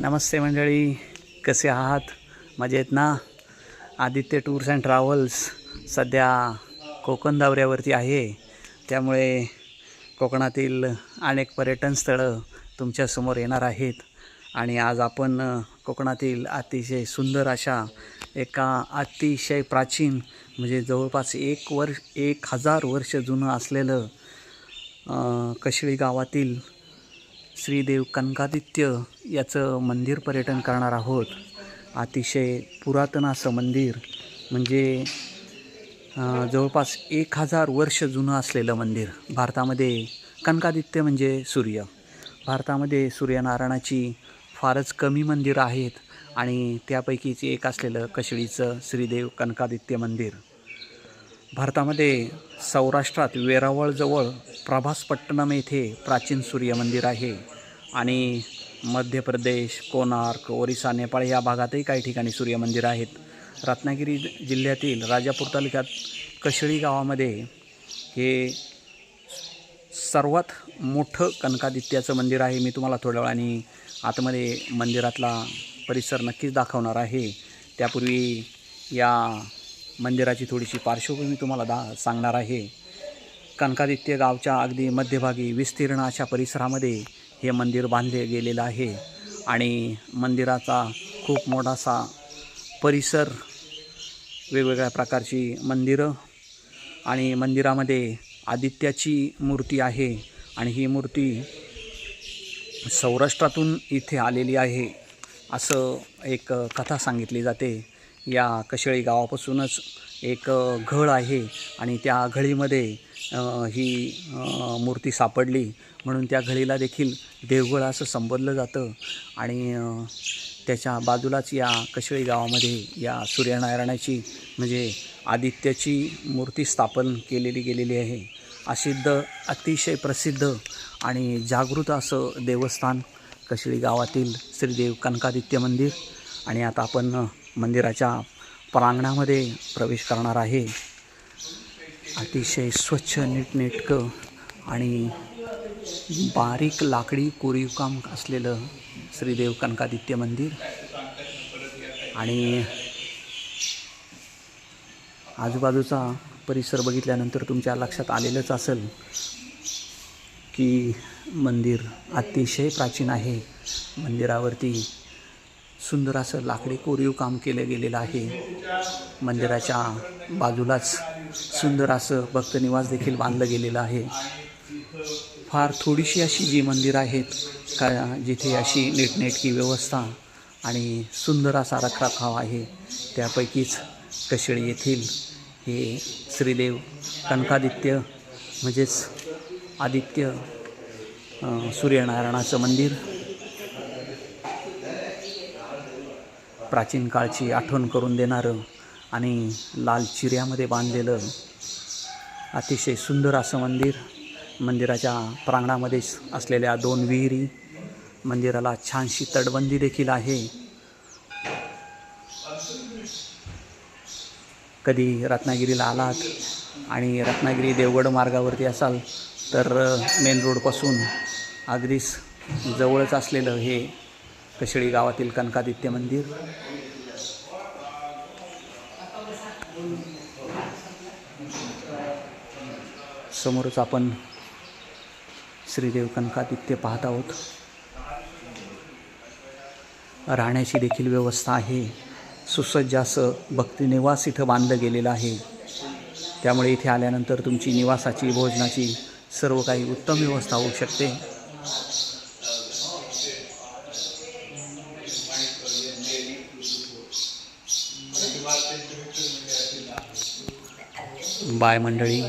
नमस्ते मंडळी कसे आहात? मजेत ना? आदित्य टूर्स अँड ट्रॅव्हल्स सध्या कोकण दौऱ्यावरती आहे. त्यामुळे कोकणातील अनेक पर्यटन स्थळं तुमच्यासमोर येणार आहेत. आणि आज आपण कोकणातील अतिशय सुंदर अशा एका अतिशय प्राचीन म्हणजे जवळपास एक वर्ष एक हजार वर्ष जुनं असलेलं कशिळी गावातील श्रीदेव कनकादित्य याचं मंदिर पर्यटन करणार आहोत. अतिशय पुरातन असं मंदिर. म्हणजे जवळपास एक हजार वर्ष जुनं असलेलं मंदिर. भारतामध्ये कनकादित्य म्हणजे सूर्य. भारतामध्ये सूर्यनारायणाची फारच कमी मंदिरं आहेत आणि त्यापैकीच एक असलेलं कशिळीचं श्रीदेव कनकादित्य मंदिर. भारतामध्ये सौराष्ट्रात वेरावळजवळ प्रभासपट्टणम येथे प्राचीन सूर्य मंदिर आहे. आणि मध्य प्रदेश कोणार्क ओरिसा नेपाळ या भागातही काही ठिकाणी सूर्यमंदिर आहेत. रत्नागिरी जिल्ह्यातील राजापूर तालुक्यात कशळी गावामध्ये हे सर्वात मोठं कनकादित्याचं मंदिर आहे. मी तुम्हाला थोड्या वेळाने आतमध्ये मंदिरातला परिसर नक्कीच दाखवणार आहे. त्यापूर्वी या मंदिराची थोडीशी पार्श्वभूमी तुम्हाला दा सांगणार आहे. कनकादित्य गावच्या अगदी मध्यभागी विस्तीर्ण अशा परिसरामध्ये हे मंदिर बांधले गेलेलं आहे. आणि मंदिराचा खूप मोठासा परिसर वेगवेगळ्या प्रकारची मंदिरं आणि मंदिरामध्ये आदित्याची मूर्ती आहे. आणि ही मूर्ती सौराष्ट्रातून इथे आलेली आहे. असं एक कथा सांगितली जाते. या कशेळी गावापासूनच एक घळ आहे आणि त्या घळीमध्ये ही मूर्ती सापडली. म्हणून त्या घळीला देखील देवगळ असं संबोधलं जातं. आणि त्याच्या बाजूलाच या कशेळी गावामध्ये या सूर्यनारायणाची म्हणजे आदित्याची मूर्ती स्थापन केलेली गेलेली आहे. असिद्ध अतिशय प्रसिद्ध आणि जागृत असं देवस्थान कशिळी गावातील श्रीदेव कनकादित्य मंदिर. आणि आता आपण मंदिराच्या प्रांगणामध्ये प्रवेश करणार आहे. अतिशय स्वच्छ नीटनेटकं आणि बारीक लाकडी कोरीवकाम असलेलं श्रीदेव कनकादित्य मंदिर. आणि आजूबाजूचा परिसर बघितल्यानंतर तुमच्या लक्षात आलेलंच असेल की मंदिर अतिशय प्राचीन आहे. मंदिरावरती सुंदर असं लाकडी कोरीव काम केलं गेलेलं आहे. मंदिराच्या बाजूलाच सुंदर असं भक्तनिवास देखील बांधलं गेलेलं आहे. फार थोडीशी अशी जी मंदिरं आहेत का जिथे अशी नीटनेटकी व्यवस्था आणि सुंदर असा रखरखाव आहे त्यापैकीच कशेळी येथील हे श्रीदेव कनकादित्य म्हणजेच आदित्य सूर्यनारायणाचं मंदिर प्राचीन काळची आठवण करून देणारं आणि लाल चिऱ्यामध्ये बांधलेलं अतिशय सुंदर असं मंदिर मंदिराच्या प्रांगणामध्येच असलेल्या दोन विहिरी मंदिराला छानशी तटबंदी देखील आहे. कधी रत्नागिरीला आलात आणि रत्नागिरी देवगड मार्गावरती असाल तर मेन रोडपासून अगदीच जवळच असलेलं हे कशेळी गावातील कनकादित्य मंदिर. समोरच आपण श्रीदेव कनकादित्य पाहत आहोत. राहण्याची देखील व्यवस्था आहे. सुसज्ज असं भक्तिनिवास इथं बांधलं गेलेलं आहे. त्यामुळे इथे आल्यानंतर तुमची निवासाची भोजनाची सर्व काही उत्तम व्यवस्था होऊ शकते. बाय मंडळी